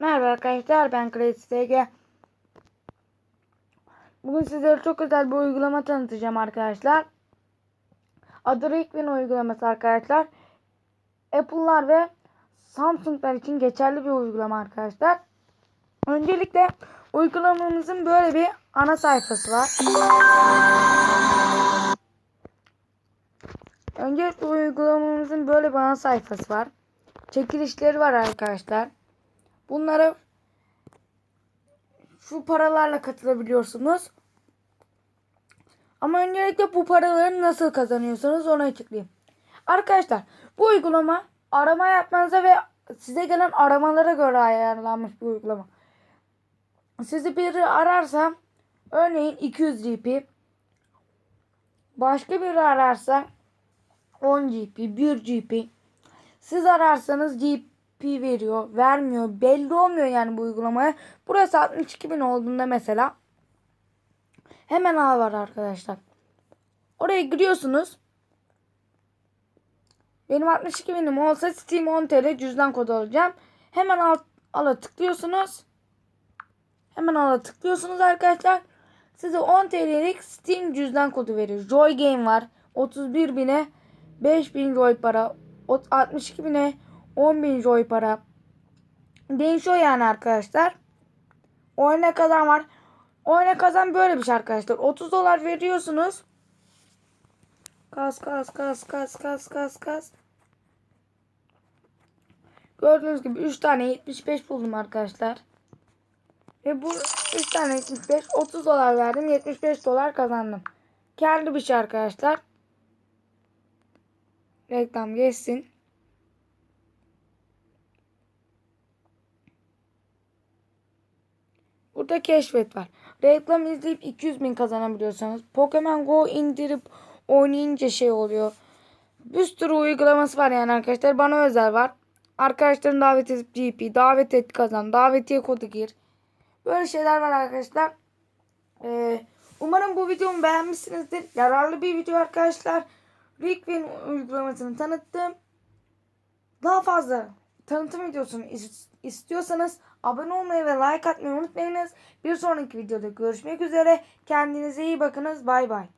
Merhaba arkadaşlar ben Crazy SG. Bugün sizlere çok özel bir uygulama tanıtacağım arkadaşlar. Adı Requin uygulaması arkadaşlar. Apple'lar ve Samsung'lar için geçerli bir uygulama arkadaşlar. Öncelikle uygulamamızın böyle bir ana sayfası var. Öncelikle uygulamamızın böyle bir ana sayfası var. Çekilişleri var arkadaşlar. Bunlara şu paralarla katılabiliyorsunuz. Ama öncelikle bu paraları nasıl kazanıyorsunuz onu açıklayayım. Arkadaşlar bu uygulama arama yapmanıza ve size gelen aramalara göre ayarlanmış bir uygulama. Sizi biri ararsa örneğin 200 GP başka biri ararsa 10 GP 1 GP siz ararsanız GP veriyor vermiyor belli olmuyor yani bu uygulamaya. Burası 62 bin olduğunda mesela hemen ağ var arkadaşlar. Oraya giriyorsunuz. Benim 62 binim olsa Steam 10 TL cüzdan kodu alacağım. Hemen alt, ala tıklıyorsunuz. Hemen ala tıklıyorsunuz arkadaşlar. Size 10 TL'lik Steam cüzdan kodu veriyor. Joy Game var. 31 bine 5000 Joy para. 62 bine 10.000 Joy para. Değişiyor yani arkadaşlar. Oyuna kazan var. Oyuna kazan böyle bir şey arkadaşlar. 30 dolar veriyorsunuz. Kas kas kas kas kas kas kas. Gördüğünüz gibi 3 tane 75 buldum arkadaşlar. Ve bu 3 tane 75 30 dolar verdim 75 dolar kazandım. Kendi bir şey arkadaşlar. Reklam geçsin. Burada keşfet var. Reklam izleyip 200 bin kazanabiliyorsanız Pokemon Go indirip oynayınca şey oluyor. Bir sürü uygulaması var yani arkadaşlar. Bana özel var. Arkadaşların davet edip GP, davet et kazan, davetiye kodu gir. Böyle şeyler var arkadaşlar. Ee, umarım bu videomu beğenmişsinizdir. Yararlı bir video arkadaşlar. Rickvin uygulamasını tanıttım. Daha fazla tanıtım videosunu is- istiyorsanız abone olmayı ve like atmayı unutmayınız. Bir sonraki videoda görüşmek üzere. Kendinize iyi bakınız. Bay bay.